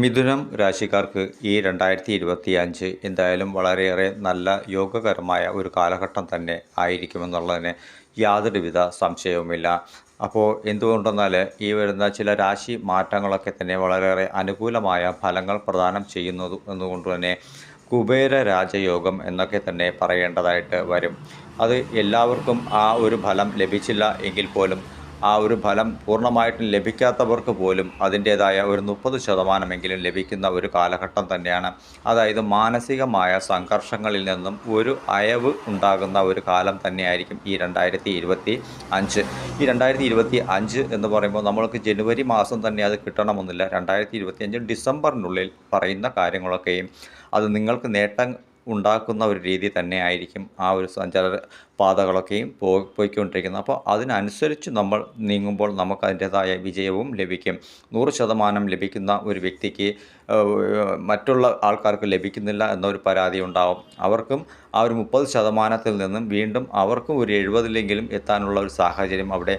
മിഥുനം രാശിക്കാർക്ക് ഈ രണ്ടായിരത്തി ഇരുപത്തി അഞ്ച് എന്തായാലും വളരെയേറെ നല്ല യോഗകരമായ ഒരു കാലഘട്ടം തന്നെ ആയിരിക്കുമെന്നുള്ളതിന് യാതൊരുവിധ സംശയവുമില്ല. അപ്പോൾ എന്തുകൊണ്ടെന്നാൽ ഈ വരുന്ന ചില രാശി മാറ്റങ്ങളൊക്കെ തന്നെ വളരെയേറെ അനുകൂലമായ ഫലങ്ങൾ പ്രദാനം ചെയ്യുന്നത് എന്നുകൊണ്ട് തന്നെ കുബേര രാജയോഗം എന്നൊക്കെ തന്നെ പറയേണ്ടതായിട്ട് വരും. അത് എല്ലാവർക്കും ആ ഒരു ഫലം ലഭിച്ചില്ല എങ്കിൽ പോലും ആ ഒരു ഫലം പൂർണമായിട്ടും ലഭിക്കാത്തവർക്ക് പോലും അതിന്റേതായ ഒരു മുപ്പത് ശതമാനമെങ്കിലും ലഭിക്കുന്ന ഒരു കാലഘട്ടം തന്നെയാണ്. അതായത് മാനസികമായ സംഘർഷങ്ങളിൽ നിന്നും ഒരു അയവ് ഉണ്ടാകുന്ന ഒരു കാലം തന്നെയായിരിക്കും ഈ രണ്ടായിരത്തി ഇരുപത്തി അഞ്ച്. ഈ രണ്ടായിരത്തി ഇരുപത്തി അഞ്ച് എന്ന് പറയുമ്പോൾ നമ്മൾക്ക് ജനുവരി മാസം തന്നെ അത് കിട്ടണമെന്നില്ല. രണ്ടായിരത്തി ഇരുപത്തി അഞ്ച് ഡിസംബറിനുള്ളിൽ പറയുന്ന കാര്യങ്ങളൊക്കെയും അത് നിങ്ങൾക്ക് നേട്ടം ഉണ്ടാക്കുന്ന ഒരു രീതി തന്നെ ആയിരിക്കും ആ ഒരു സഞ്ചാര പാതകളൊക്കെയും പോ പോയിക്കൊണ്ടിരിക്കുന്നത്. അപ്പോൾ അതിനനുസരിച്ച് നമ്മൾ നീങ്ങുമ്പോൾ നമുക്ക് അതിന്റേതായ വിജയവും ലഭിക്കും. നൂറ് ശതമാനം ലഭിക്കുന്ന ഒരു വ്യക്തിക്ക് മറ്റുള്ള ആൾക്കാർക്ക് ലഭിക്കുന്നില്ല എന്നൊരു പരാതി ഉണ്ടാവും. അവർക്കും ആ ഒരു മുപ്പത് ശതമാനത്തിൽ നിന്നും വീണ്ടും അവർക്കും ഒരു എഴുപതിലെങ്കിലും എത്താനുള്ള ഒരു സാഹചര്യം അവിടെ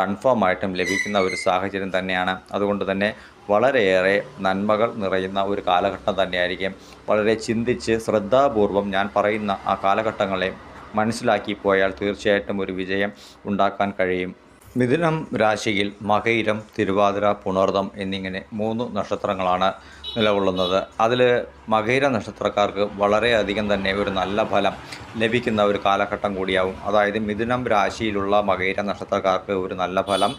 കൺഫേം ആയിട്ടും ലഭിക്കുന്ന ഒരു സാഹചര്യം തന്നെയാണ്. അതുകൊണ്ട് തന്നെ വളരെയേറെ നന്മകൾ നിറയുന്ന ഒരു കാലഘട്ടം തന്നെയായിരിക്കും. വളരെ ചിന്തിച്ച് ശ്രദ്ധാപൂർവം ഞാൻ പറയുന്ന ആ കാലഘട്ടങ്ങളെ മനസ്സിലാക്കി പോയാൽ തീർച്ചയായിട്ടും ഒരു വിജയം ഉണ്ടാക്കാൻ കഴിയും. മിഥുനം രാശിയിൽ മകയിരം തിരുവാതിര പുണർദം എന്നിങ്ങനെ മൂന്ന് നക്ഷത്രങ്ങളാണ് നിലകൊള്ളുന്നത്. അതിൽ മകയിര നക്ഷത്രക്കാർക്ക് വളരെയധികം തന്നെ ഒരു നല്ല ഫലം ലഭിക്കുന്ന ഒരു കാലഘട്ടം കൂടിയാവും. അതായത് മിഥുനം രാശിയിലുള്ള മകയിര നക്ഷത്രക്കാർക്ക് ഒരു നല്ല ഫലം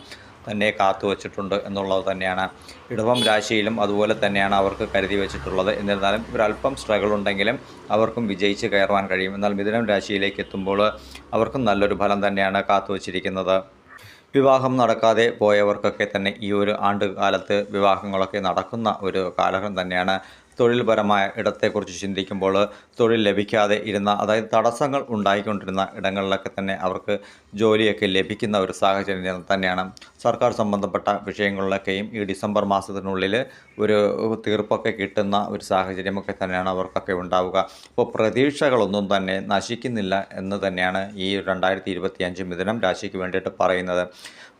തന്നെ കാത്തു വച്ചിട്ടുണ്ട് എന്നുള്ളത് തന്നെയാണ്. ഇടവം രാശിയിലും അതുപോലെ തന്നെയാണ് അവർക്ക് കരുതി വെച്ചിട്ടുള്ളത്. എന്നിരുന്നാലും ഒരല്പം സ്ട്രഗിൾ ഉണ്ടെങ്കിലും അവർക്കും വിജയിച്ച് കയറുവാൻ കഴിയും. എന്നാൽ മിഥുനം രാശിയിലേക്ക് എത്തുമ്പോൾ അവർക്കും നല്ലൊരു ഫലം തന്നെയാണ് കാത്തു വച്ചിരിക്കുന്നത്. വിവാഹം നടക്കാതെ പോയവർക്കൊക്കെ തന്നെ ഈ ഒരു ആണ്ട് കാലത്ത് വിവാഹങ്ങളൊക്കെ നടക്കുന്ന ഒരു കാലഘട്ടം തന്നെയാണ്. തൊഴിൽപരമായ ഇടത്തെക്കുറിച്ച് ചിന്തിക്കുമ്പോൾ തൊഴിൽ ലഭിക്കാതെ ഇരുന്ന അതായത് തടസ്സങ്ങൾ ഉണ്ടായിക്കൊണ്ടിരുന്ന ഇടങ്ങളിലൊക്കെ തന്നെ അവർക്ക് ജോലിയൊക്കെ ലഭിക്കുന്ന ഒരു സാഹചര്യം തന്നെയാണ്. സർക്കാർ സംബന്ധപ്പെട്ട വിഷയങ്ങളിലൊക്കെയും ഈ ഡിസംബർ മാസത്തിനുള്ളിൽ ഒരു തീർപ്പൊക്കെ കിട്ടുന്ന ഒരു സാഹചര്യമൊക്കെ തന്നെയാണ് അവർക്കൊക്കെ ഉണ്ടാവുക. അപ്പോൾ പ്രതീക്ഷകളൊന്നും തന്നെ നശിക്കുന്നില്ല എന്ന് തന്നെയാണ് ഈ രണ്ടായിരത്തി ഇരുപത്തി അഞ്ച് മിഥുനം രാശിക്ക് വേണ്ടിയിട്ട് പറയുന്നത്.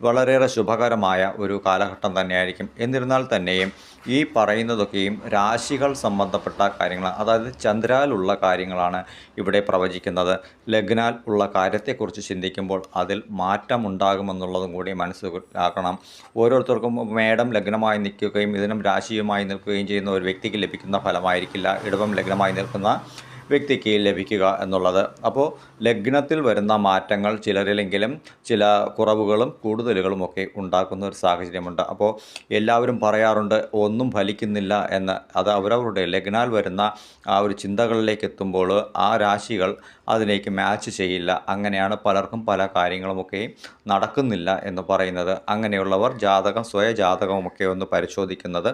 വളരെയേറെ ശുഭകരമായ ഒരു കാലഘട്ടം തന്നെയായിരിക്കും. എന്നിരുന്നാൽ തന്നെയും ഈ പറയുന്നതൊക്കെയും രാശികൾ സംബന്ധപ്പെട്ട കാര്യങ്ങൾ അതായത് ചന്ദ്രാലുള്ള കാര്യങ്ങളാണ് ഇവിടെ പ്രവചിക്കുന്നത്. ലഗ്നാൽ ഉള്ള കാര്യത്തെക്കുറിച്ച് ചിന്തിക്കുമ്പോൾ അതിൽ മാറ്റം ഉണ്ടാകുമെന്നുള്ളതും കൂടി മനസ്സിലാക്കണം. ഓരോരുത്തർക്കും മേടം ലഗ്നമായി നിൽക്കുകയും ഇതിനും രാശിയുമായി നിൽക്കുകയും ചെയ്യുന്ന ഒരു വ്യക്തിക്ക് ലഭിക്കുന്ന ഫലമായിരിക്കില്ല. ഇടവം ലഗ്നമായി നിൽക്കുന്ന വ്യക്തിക്ക് ലഭിക്കുക എന്നുള്ളത്. അപ്പോൾ ലഗ്നത്തിൽ വരുന്ന മാറ്റങ്ങൾ ചിലരിലെങ്കിലും ചില കുറവുകളും കൂടുതലുകളും ഒക്കെ ഉണ്ടാക്കുന്ന ഒരു സാഹചര്യമുണ്ട്. അപ്പോൾ എല്ലാവരും പറയാറുണ്ട് ഒന്നും ഫലിക്കുന്നില്ല എന്ന്. അത് അവരവരുടെ ലഗ്നാൽ വരുന്ന ആ ഒരു ചിന്തകളിലേക്ക് എത്തുമ്പോൾ ആ രാശികൾ അതിലേക്ക് മാച്ച് ചെയ്യില്ല. അങ്ങനെയാണ് പലർക്കും പല കാര്യങ്ങളുമൊക്കെ നടക്കുന്നില്ല എന്ന് പറയുന്നത്. അങ്ങനെയുള്ളവർ ജാതകം സ്വയ ജാതകമൊക്കെ ഒന്ന് പരിശോധിക്കുന്നത്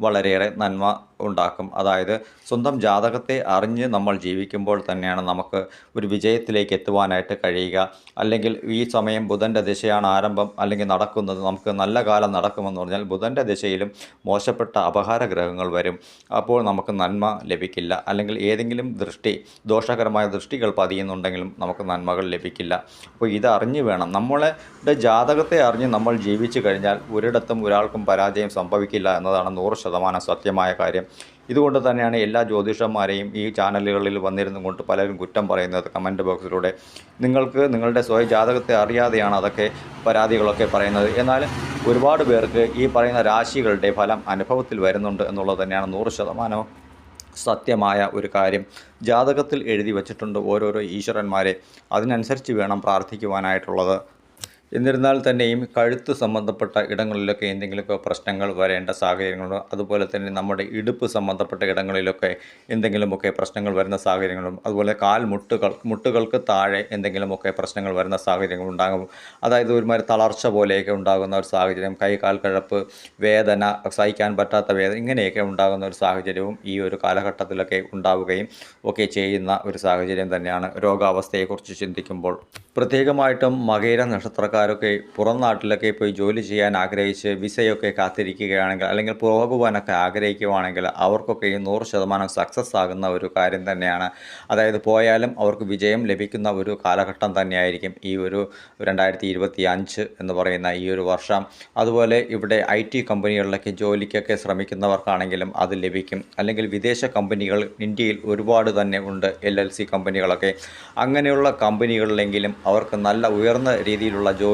വളരെയേറെ നന്മ ഉണ്ടാക്കും. അതായത് സ്വന്തം ജാതകത്തെ അറിഞ്ഞ് നമ്മൾ ജീവിക്കുമ്പോൾ തന്നെയാണ് നമുക്ക് ഒരു വിജയത്തിലേക്ക് എത്തുവാനായിട്ട് കഴിയുക. അല്ലെങ്കിൽ ഈ സമയം ബുധന്റെ ദിശയാണ് ആരംഭം അല്ലെങ്കിൽ നടക്കുന്നത് നമുക്ക് നല്ല കാലം നടക്കുമെന്ന് പറഞ്ഞാൽ ബുധന്റെ ദിശയിലും മോശപ്പെട്ട അപഹാര ഗ്രഹങ്ങൾ വരും. അപ്പോൾ നമുക്ക് നന്മ ലഭിക്കില്ല. അല്ലെങ്കിൽ ഏതെങ്കിലും ദൃഷ്ടി ദോഷകരമായ ദൃഷ്ടികൾ പതിയുന്നുണ്ടെങ്കിലും നമുക്ക് നന്മകൾ ലഭിക്കില്ല. അപ്പോൾ ഇത് അറിഞ്ഞു വേണം. നമ്മളുടെ ജാതകത്തെ അറിഞ്ഞ് നമ്മൾ ജീവിച്ചു കഴിഞ്ഞാൽ ഒരിടത്തും ഒരാൾക്കും പരാജയം സംഭവിക്കില്ല എന്നതാണ് നൂറ് ശതമാനം സത്യമായ കാര്യം. ഇതുകൊണ്ട് തന്നെയാണ് എല്ലാ ജ്യോതിഷന്മാരെയും ഈ ചാനലുകളിൽ വന്നിരുന്നു കൊണ്ട് പലരും കുറ്റം പറയുന്നത് കമന്റ് ബോക്സിലൂടെ. നിങ്ങൾക്ക് നിങ്ങളുടെ സ്വയം ജാതകത്തെ അറിയാതെയാണ് അതൊക്കെ പരാതികളൊക്കെ പറയുന്നത്. എന്നാൽ ഒരുപാട് പേർക്ക് ഈ പറയുന്ന രാശികളുടെ ഫലം അനുഭവത്തിൽ വരുന്നുണ്ട് എന്നുള്ളത് തന്നെയാണ് നൂറ് ശതമാനവും സത്യമായ ഒരു കാര്യം. ജാതകത്തിൽ എഴുതി വച്ചിട്ടുണ്ട് ഓരോരോ ഈശ്വരന്മാരെ. അതിനനുസരിച്ച് വേണം പ്രാർത്ഥിക്കുവാനായിട്ടുള്ളത്. എന്നിരുന്നാൽ തന്നെയും കഴുത്ത് സംബന്ധപ്പെട്ട ഇടങ്ങളിലൊക്കെ എന്തെങ്കിലുമൊക്കെ പ്രശ്നങ്ങൾ വരേണ്ട സാഹചര്യങ്ങളും അതുപോലെ തന്നെ നമ്മുടെ ഇടുപ്പ് സംബന്ധപ്പെട്ട ഇടങ്ങളിലൊക്കെ എന്തെങ്കിലുമൊക്കെ പ്രശ്നങ്ങൾ വരുന്ന സാഹചര്യങ്ങളും അതുപോലെ കാൽ മുട്ടുകൾ മുട്ടുകൾക്ക് താഴെ എന്തെങ്കിലുമൊക്കെ പ്രശ്നങ്ങൾ വരുന്ന സാഹചര്യങ്ങൾ ഉണ്ടാകും. അതായത് ഒരുമാതിരി തളർച്ച പോലെയൊക്കെ ഉണ്ടാകുന്ന ഒരു സാഹചര്യം കൈ കാൽ കഴപ്പ് വേദന സഹിക്കാൻ പറ്റാത്ത വേദന ഇങ്ങനെയൊക്കെ ഉണ്ടാകുന്ന ഒരു സാഹചര്യവും ഈ ഒരു കാലഘട്ടത്തിലൊക്കെ ഉണ്ടാവുകയും ഒക്കെ ചെയ്യുന്ന ഒരു സാഹചര്യം തന്നെയാണ്. രോഗാവസ്ഥയെക്കുറിച്ച് ചിന്തിക്കുമ്പോൾ പ്രത്യേകമായിട്ടും മകയിര നക്ഷത്രക്കാരൊക്കെ പുറം നാട്ടിലൊക്കെ പോയി ജോലി ചെയ്യാൻ ആഗ്രഹിച്ച് വിസയൊക്കെ കാത്തിരിക്കുകയാണെങ്കിൽ അല്ലെങ്കിൽ പോകുവാനൊക്കെ ആഗ്രഹിക്കുവാണെങ്കിൽ അവർക്കൊക്കെ ഈ നൂറ് ശതമാനം സക്സസ് ആകുന്ന ഒരു കാര്യം തന്നെയാണ്. അതായത് പോയാലും അവർക്ക് വിജയം ലഭിക്കുന്ന ഒരു കാലഘട്ടം തന്നെയായിരിക്കും ഈ ഒരു രണ്ടായിരത്തി ഇരുപത്തി അഞ്ച് എന്ന് പറയുന്ന ഈ ഒരു വർഷം. അതുപോലെ ഇവിടെ ഐ ടി കമ്പനികളിലൊക്കെ ജോലിക്കൊക്കെ ശ്രമിക്കുന്നവർക്കാണെങ്കിലും അത് ലഭിക്കും. അല്ലെങ്കിൽ വിദേശ കമ്പനികൾ ഇന്ത്യയിൽ ഒരുപാട് തന്നെ ഉണ്ട് എൽ എൽ സി കമ്പനികളൊക്കെ. അങ്ങനെയുള്ള കമ്പനികളിലെങ്കിലും അവർക്ക് നല്ല ഉയർന്ന രീതിയിലുള്ള ജോലി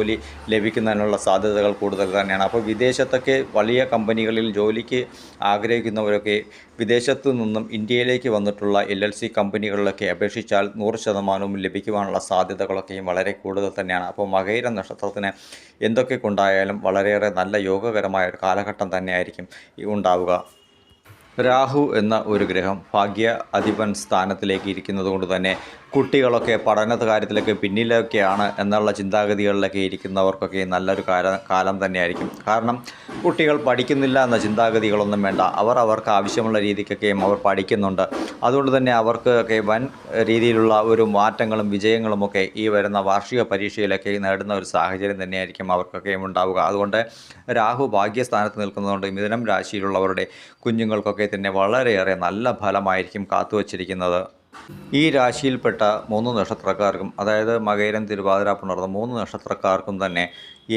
ലഭിക്കുന്നതിനുള്ള സാധ്യതകൾ കൂടുതൽ തന്നെയാണ്. അപ്പോൾ വിദേശത്തൊക്കെ വലിയ കമ്പനികളിൽ ജോലിക്ക് ആഗ്രഹിക്കുന്നവരൊക്കെ വിദേശത്തു നിന്നും ഇന്ത്യയിലേക്ക് വന്നിട്ടുള്ള എൽ എൽ സി കമ്പനികളിലൊക്കെ അപേക്ഷിച്ചാൽ നൂറ് ശതമാനവും ലഭിക്കുവാനുള്ള സാധ്യതകളൊക്കെയും വളരെ കൂടുതൽ തന്നെയാണ്. അപ്പോൾ മകൈര നക്ഷത്രത്തിന് എന്തൊക്കെ കൊണ്ടായാലും വളരെയേറെ നല്ല യോഗകരമായ ഒരു കാലഘട്ടം തന്നെയായിരിക്കും ഉണ്ടാവുക. രാഹു എന്ന ഒരു ഗ്രഹം ഭാഗ്യ അധിപൻ സ്ഥാനത്തിലേക്ക് ഇരിക്കുന്നത് കൊണ്ട് തന്നെ കുട്ടികളൊക്കെ പഠന കാര്യത്തിലൊക്കെ പിന്നിലൊക്കെയാണ് എന്നുള്ള ചിന്താഗതികളിലൊക്കെ ഇരിക്കുന്നവർക്കൊക്കെ നല്ലൊരു കാല കാലം തന്നെയായിരിക്കും. കാരണം കുട്ടികൾ പഠിക്കുന്നില്ല എന്ന ചിന്താഗതികളൊന്നും വേണ്ട. അവർ അവർക്ക് ആവശ്യമുള്ള രീതിക്കൊക്കെയും അവർ പഠിക്കുന്നുണ്ട്. അതുകൊണ്ട് തന്നെ അവർക്കൊക്കെ വൻ രീതിയിലുള്ള ഒരു മാറ്റങ്ങളും വിജയങ്ങളുമൊക്കെ ഈ വരുന്ന വാർഷിക പരീക്ഷയിലൊക്കെ നേടുന്ന ഒരു സാഹചര്യം തന്നെയായിരിക്കും അവർക്കൊക്കെയും ഉണ്ടാവുക. അതുകൊണ്ട് രാഹു ഭാഗ്യസ്ഥാനത്ത് നിൽക്കുന്നതുകൊണ്ട് മിഥുനം രാശിയിലുള്ളവരുടെ കുഞ്ഞുങ്ങൾക്കൊക്കെ തന്നെ വളരെയേറെ നല്ല ഫലമായിരിക്കും കാത്തുവച്ചിരിക്കുന്നത്. ഈ രാശിയിൽപ്പെട്ട മൂന്ന് നക്ഷത്രക്കാർക്കും അതായത് മകയിരം തിരുവാതിര പുണർന്ന മൂന്ന് നക്ഷത്രക്കാർക്കും തന്നെ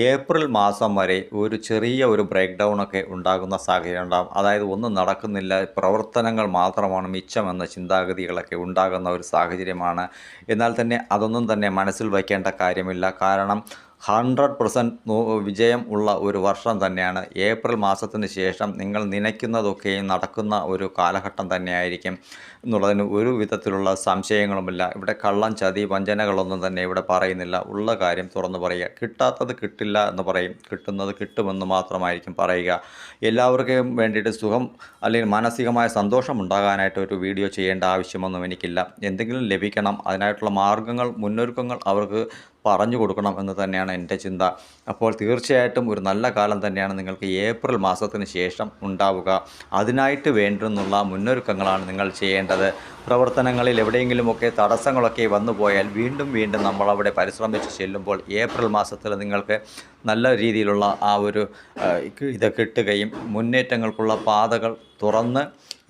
ഏപ്രിൽ മാസം വരെ ഒരു ചെറിയ ഒരു ബ്രേക്ക് ഡൗൺ ഒക്കെ ഉണ്ടാകുന്ന സാഹചര്യം ഉണ്ടാകും അതായത് ഒന്നും നടക്കുന്നില്ല പ്രവർത്തനങ്ങൾ മാത്രമാണ് മിച്ചമെന്ന ചിന്താഗതികളൊക്കെ ഉണ്ടാകുന്ന ഒരു സാഹചര്യമാണ്. എന്നാൽ തന്നെ അതൊന്നും തന്നെ മനസ്സിൽ വയ്ക്കേണ്ട കാര്യമില്ല. കാരണം ഹൺഡ്രഡ് പെർസെന്റ് വിജയം ഉള്ള ഒരു വർഷം തന്നെയാണ്. ഏപ്രിൽ മാസത്തിന് ശേഷം നിങ്ങൾ നനയ്ക്കുന്നതൊക്കെയും നടക്കുന്ന ഒരു കാലഘട്ടം തന്നെയായിരിക്കും. എന്നുള്ളതിന് ഒരു വിധത്തിലുള്ള സംശയങ്ങളുമില്ല. ഇവിടെ കള്ളം ചതി വഞ്ചനകളൊന്നും തന്നെ ഇവിടെ പറയുന്നില്ല. ഉള്ള കാര്യം തുറന്നു പറയുക. കിട്ടാത്തത് കിട്ടില്ല എന്ന് പറയും. കിട്ടുന്നത് കിട്ടുമെന്ന് മാത്രമായിരിക്കും പറയുക. എല്ലാവർക്കും വേണ്ടിയിട്ട് സുഖം അല്ലെങ്കിൽ മാനസികമായ സന്തോഷം ഉണ്ടാകാനായിട്ട് ഒരു വീഡിയോ ചെയ്യേണ്ട ആവശ്യമൊന്നും എനിക്കില്ല. എന്തെങ്കിലും ലഭിക്കണം. അതിനായിട്ടുള്ള മാർഗങ്ങൾ മുന്നൊരുക്കങ്ങൾ അവർക്ക് പറഞ്ഞു കൊടുക്കണം എന്ന് തന്നെയാണ് എന്റെ ചിന്ത. അപ്പോൾ തീർച്ചയായിട്ടും ഒരു നല്ല കാലം തന്നെയാണ് നിങ്ങൾക്ക് ഏപ്രിൽ മാസത്തിന് ശേഷം ഉണ്ടാവുക. അതിനായിട്ട് വേണ്ടുന്നുള്ള മുന്നൊരുക്കങ്ങളാണ് നിങ്ങൾ ചെയ്യേണ്ടത്. പ്രവർത്തനങ്ങളിൽ എവിടെയെങ്കിലുമൊക്കെ തടസ്സങ്ങളൊക്കെ വന്നു പോയാൽ വീണ്ടും വീണ്ടും നമ്മളവിടെ പരിശ്രമിച്ച് ചെല്ലുമ്പോൾ ഏപ്രിൽ മാസത്തിൽ നിങ്ങൾക്ക് നല്ല രീതിയിലുള്ള ആ ഒരു ഇത് കിട്ടുകയും മുന്നേറ്റങ്ങൾക്കുള്ള പാതകൾ തുറന്ന്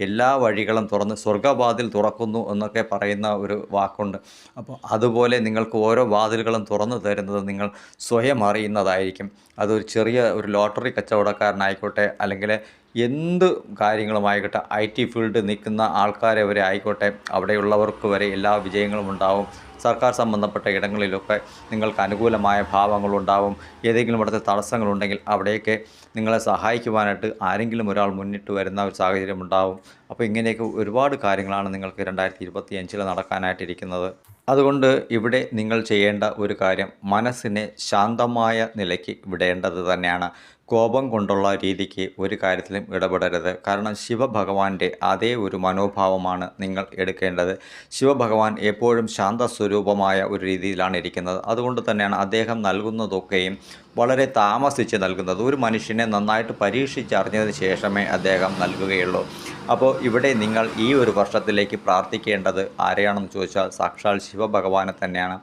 എല്ലാ വഴികളും തുറന്ന് സ്വർഗവാതിൽ തുറക്കുന്നു എന്നൊക്കെ പറയുന്ന ഒരു വാക്കുണ്ട്. അപ്പോൾ അതുപോലെ നിങ്ങൾക്ക് ഓരോ വാതിലുകളും തുറന്നു തരുന്നത് നിങ്ങൾ സ്വയം അറിയുന്നതായിരിക്കും. അതൊരു ചെറിയ ഒരു ലോട്ടറി കച്ചവടക്കാരനായിക്കോട്ടെ അല്ലെങ്കിൽ എന്ത് കാര്യങ്ങളുമായിക്കോട്ടെ ഐ ടി ഫീൽഡ് നിൽക്കുന്ന ആൾക്കാരെ വരെ ആയിക്കോട്ടെ അവിടെയുള്ളവർക്ക് വരെ എല്ലാ വിജയങ്ങളും ഉണ്ടാവും. സർക്കാർ സംബന്ധപ്പെട്ട ഇടങ്ങളിലൊക്കെ നിങ്ങൾക്ക് അനുകൂലമായ ഭാവങ്ങളുണ്ടാവും. ഏതെങ്കിലും ഇവിടുത്തെ തടസ്സങ്ങളുണ്ടെങ്കിൽ അവിടെയൊക്കെ നിങ്ങളെ സഹായിക്കുവാനായിട്ട് ആരെങ്കിലും ഒരാൾ മുന്നിട്ട് വരുന്ന ഒരു സാഹചര്യം ഉണ്ടാവും. അപ്പോൾ ഇങ്ങനെയൊക്കെ ഒരുപാട് കാര്യങ്ങളാണ് നിങ്ങൾക്ക് രണ്ടായിരത്തി ഇരുപത്തി അഞ്ചിൽ നടക്കാനായിട്ടിരിക്കുന്നത്. അതുകൊണ്ട് ഇവിടെ നിങ്ങൾ ചെയ്യേണ്ട ഒരു കാര്യം മനസ്സിനെ ശാന്തമായ നിലയ്ക്ക് വിടേണ്ടത് തന്നെയാണ്. കോപം കൊണ്ടുള്ള രീതിക്ക് ഒരു കാര്യത്തിലും ഇടപെടരുത്. കാരണം ശിവഭഗവാന്റെ അതേ ഒരു മനോഭാവമാണ് നിങ്ങൾ എടുക്കേണ്ടത്. ശിവഭഗവാൻ എപ്പോഴും ശാന്ത സ്വരൂപമായ ഒരു രീതിയിലാണ് ഇരിക്കുന്നത്. അതുകൊണ്ട് തന്നെയാണ് അദ്ദേഹം നൽകുന്നതൊക്കെയും വളരെ താമസിച്ച് നൽകുന്നത്. ഒരു മനുഷ്യനെ നന്നായിട്ട് പരീക്ഷിച്ചറിഞ്ഞതിന് ശേഷമേ അദ്ദേഹം നൽകുകയുള്ളൂ. അപ്പോൾ ഇവിടെ നിങ്ങൾ ഈ ഒരു വർഷത്തിലേക്ക് പ്രാർത്ഥിക്കേണ്ടത് ആരെയാണെന്ന് ചോദിച്ചാൽ സാക്ഷാൽ ശിവഭഗവാനെ തന്നെയാണ്.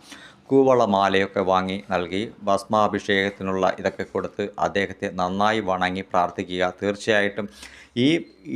കൂവളമാലയൊക്കെ വാങ്ങി നൽകി ഭസ്മാഭിഷേകത്തിനുള്ള ഇതൊക്കെ കൊടുത്ത് അദ്ദേഹത്തെ നന്നായി വണങ്ങി പ്രാർത്ഥിക്കുക. തീർച്ചയായിട്ടും ഈ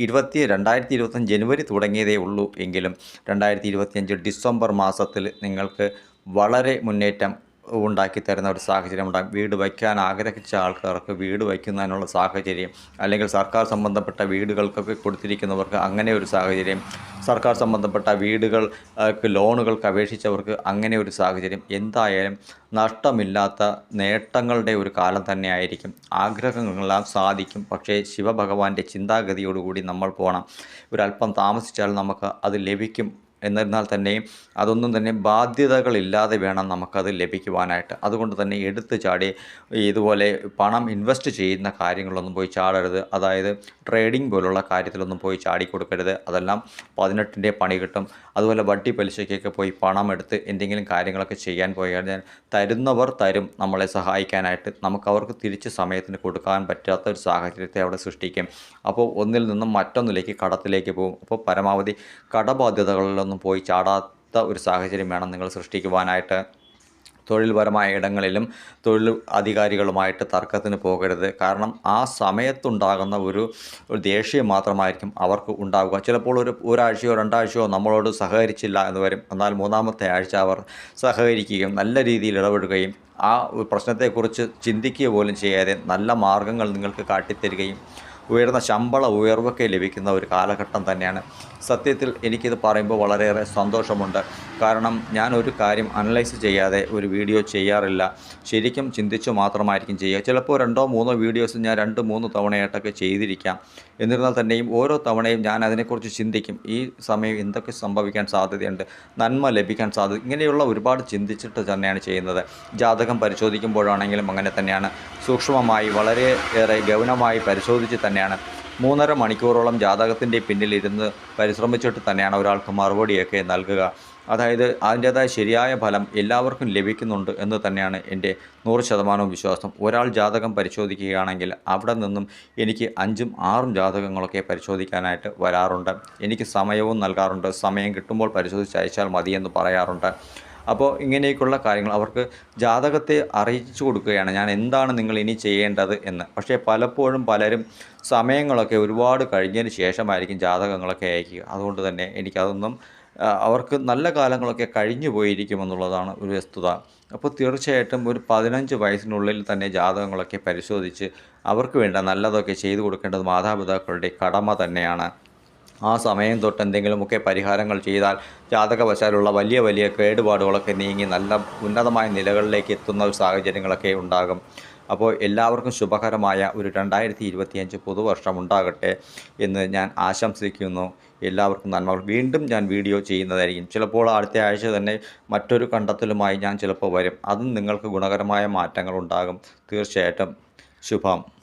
ഇരുപത്തി രണ്ടായിരത്തി ഇരുപത്തഞ്ച് ജനുവരി തുടങ്ങിയതേ ഉള്ളൂ എങ്കിലും രണ്ടായിരത്തി ഇരുപത്തിയഞ്ച് ഡിസംബർ മാസത്തിൽ നിങ്ങൾക്ക് വളരെ മുന്നേറ്റം ഉണ്ടാക്കി തരുന്ന ഒരു സാഹചര്യം ഉണ്ടാകും വീട് വയ്ക്കാൻ ആഗ്രഹിച്ച ആൾക്കാർക്ക് വീട് വയ്ക്കുന്നതിനുള്ള സാഹചര്യം അല്ലെങ്കിൽ സർക്കാർ സംബന്ധപ്പെട്ട വീടുകൾക്കൊക്കെ കൊടുത്തിരിക്കുന്നവർക്ക് അങ്ങനെ ഒരു സാഹചര്യം സർക്കാർ സംബന്ധപ്പെട്ട വീടുകൾക്ക് ലോണുകൾക്ക് അപേക്ഷിച്ചവർക്ക് അങ്ങനെ ഒരു സാഹചര്യം എന്തായാലും നഷ്ടമില്ലാത്ത നേട്ടങ്ങളുടെ ഒരു കാലം തന്നെ ആയിരിക്കും. ആഗ്രഹങ്ങളെല്ലാം സാധിക്കും. പക്ഷേ ശിവഭഗവാന്റെ ചിന്താഗതിയോടുകൂടി നമ്മൾ പോകണം ഒരല്പം താമസിച്ചാൽ നമുക്ക് അത് ലഭിക്കും. എന്നിരുന്നാൽ തന്നെയും അതൊന്നും തന്നെ ബാധ്യതകളില്ലാതെ വേണം നമുക്കത് ലഭിക്കുവാനായിട്ട്. അതുകൊണ്ട് തന്നെ എടുത്തു ചാടി ഇതുപോലെ പണം ഇൻവെസ്റ്റ് ചെയ്യുന്ന കാര്യങ്ങളൊന്നും പോയി ചാടരുത്. അതായത് ട്രേഡിംഗ് പോലുള്ള കാര്യത്തിലൊന്നും പോയി ചാടി കൊടുക്കരുത് അതെല്ലാം പതിനെട്ടിന്റെ പണി കിട്ടും. അതുപോലെ വട്ടി പലിശയ്ക്കൊക്കെ പോയി പണം എടുത്ത് എന്തെങ്കിലും കാര്യങ്ങളൊക്കെ ചെയ്യാൻ പോയി കഴിഞ്ഞാൽ തരുന്നവർ തരും. നമ്മളെ സഹായിക്കാനായിട്ട് നമുക്ക് അവർക്ക് തിരിച്ച് സമയത്തിന് കൊടുക്കാൻ പറ്റാത്ത ഒരു സാഹചര്യത്തെ അവിടെ സൃഷ്ടിക്കും. അപ്പോൾ ഒന്നിൽ നിന്നും മറ്റൊന്നിലേക്ക് കടത്തിലേക്ക് പോകും. അപ്പോൾ പരമാവധി കടബാധ്യതകളിലൊന്നും പോയി ചാടാത്ത ഒരു സാഹചര്യം വേണം നിങ്ങൾ സൃഷ്ടിക്കുവാനായിട്ട്. തൊഴിൽപരമായ ഇടങ്ങളിലും തൊഴിൽ അധികാരികളുമായിട്ട് തർക്കത്തിന് പോകരുത്. കാരണം ആ സമയത്തുണ്ടാകുന്ന ഒരു ദേഷ്യം മാത്രമായിരിക്കും അവർക്ക് ഉണ്ടാവുക. ചിലപ്പോൾ ഒരു ഒരാഴ്ചയോ രണ്ടാഴ്ചയോ നമ്മളോട് സഹകരിച്ചില്ല എന്ന് വരും. എന്നാൽ മൂന്നാമത്തെ ആഴ്ച അവർ സഹകരിക്കുകയും നല്ല രീതിയിൽ ഇടപെടുകയും ആ പ്രശ്നത്തെക്കുറിച്ച് ചിന്തിക്കുക പോലും ചെയ്യാതെ നല്ല മാർഗങ്ങൾ നിങ്ങൾക്ക് കാട്ടിത്തരികയും ഉയർന്ന ശമ്പള ഉയർവൊക്കെ ലഭിക്കുന്ന ഒരു കാലഘട്ടം തന്നെയാണ്. സത്യത്തിൽ എനിക്കിത് പറയുമ്പോൾ വളരെയേറെ സന്തോഷമുണ്ട്. കാരണം ഞാൻ ഒരു കാര്യം അനലൈസ് ചെയ്യാതെ ഒരു വീഡിയോ ചെയ്യാറില്ല. ശരിക്കും ചിന്തിച്ചു മാത്രമായിരിക്കും ചെയ്യുക. ചിലപ്പോൾ രണ്ടോ മൂന്നോ വീഡിയോസ് ഞാൻ രണ്ട് മൂന്ന് തവണയായിട്ടൊക്കെ ചെയ്തിരിക്കാം. എന്നിരുന്നാൽ തന്നെയും ഓരോ തവണയും ഞാൻ അതിനെക്കുറിച്ച് ചിന്തിക്കും. ഈ സമയം എന്തൊക്കെ സംഭവിക്കാൻ സാധ്യതയുണ്ട്? നന്മ ലഭിക്കാൻ സാധ്യത ഇങ്ങനെയുള്ള ഒരുപാട് ചിന്തിച്ചിട്ട് തന്നെയാണ് ചെയ്യുന്നത്. ജാതകം പരിശോധിക്കുമ്പോഴാണെങ്കിലും അങ്ങനെ തന്നെയാണ്. സൂക്ഷ്മമായി വളരെ ഏറെ ഗൗനമായി പരിശോധിച്ച് തന്നെയാണ്. മൂന്നര മണിക്കൂറോളം ജാതകത്തിന്റെ പിന്നിലിരുന്ന് പരിശ്രമിച്ചിട്ട് തന്നെയാണ് ഒരാൾക്ക് മറുപടിയൊക്കെ നൽകുക. അതായത് അതിന്റേതായ ശരിയായ ഫലം എല്ലാവർക്കും ലഭിക്കുന്നുണ്ട് എന്ന് തന്നെയാണ് എന്റെ നൂറ് ശതമാനവും വിശ്വാസം. ഒരാൾ ജാതകം പരിശോധിക്കുകയാണെങ്കിൽ അവിടെ നിന്നും എനിക്ക് അഞ്ചും ആറും ജാതകങ്ങളൊക്കെ പരിശോധിക്കാനായിട്ട് വരാറുണ്ട്. എനിക്ക് സമയവും നൽകാറുണ്ട്. സമയം കിട്ടുമ്പോൾ പരിശോധിച്ച് അയച്ചാൽ മതിയെന്ന് പറയാറുണ്ട്. അപ്പോൾ ഇങ്ങനെയൊക്കെയുള്ള കാര്യങ്ങൾ അവർക്ക് ജാതകത്തെ അറിയിച്ചു കൊടുക്കുകയാണ്. ഞാൻ എന്താണ് നിങ്ങൾ ഇനി ചെയ്യേണ്ടത് എന്ന്. പക്ഷേ പലപ്പോഴും പലരും സമയങ്ങളൊക്കെ ഒരുപാട് കഴിഞ്ഞതിന് ശേഷമായിരിക്കും ജാതകങ്ങളൊക്കെ അയക്കുക അതുകൊണ്ട് തന്നെ എനിക്കതൊന്നും അവർക്ക് നല്ല കാലങ്ങളൊക്കെ കഴിഞ്ഞു പോയിരിക്കുമെന്നുള്ളതാണ് ഒരു വസ്തുത അപ്പോൾ തീർച്ചയായിട്ടും ഒരു പതിനഞ്ച് വയസ്സിനുള്ളിൽ തന്നെ ജാതകങ്ങളൊക്കെ പരിശോധിച്ച് അവർക്ക് വേണ്ട നല്ലതൊക്കെ ചെയ്തു കൊടുക്കേണ്ടത് മാതാപിതാക്കളുടെ കടമ തന്നെയാണ്. ആ സമയം തൊട്ട് എന്തെങ്കിലുമൊക്കെ പരിഹാരങ്ങൾ ചെയ്താൽ ജാതകവശാലുള്ള വലിയ വലിയ കേടുപാടുകളൊക്കെ നീങ്ങി നല്ല ഉന്നതമായ നിലകളിലേക്ക് എത്തുന്ന സാഹചര്യങ്ങളൊക്കെ ഉണ്ടാകും. അപ്പോൾ എല്ലാവർക്കും ശുഭകരമായ ഒരു രണ്ടായിരത്തി ഇരുപത്തിയഞ്ച് പുതുവർഷം ഉണ്ടാകട്ടെ എന്ന് ഞാൻ ആശംസിക്കുന്നു. എല്ലാവർക്കും നന്മകൾ വീണ്ടും ഞാൻ വീഡിയോ ചെയ്യുന്നതായിരിക്കും. ചിലപ്പോൾ അടുത്ത ആഴ്ച തന്നെ മറ്റൊരു കണ്ടെത്തലുമായി ഞാൻ ചിലപ്പോൾ വരും. അതും നിങ്ങൾക്ക് ഗുണകരമായ മാറ്റങ്ങൾ ഉണ്ടാകും. തീർച്ചയായിട്ടും. ശുഭം.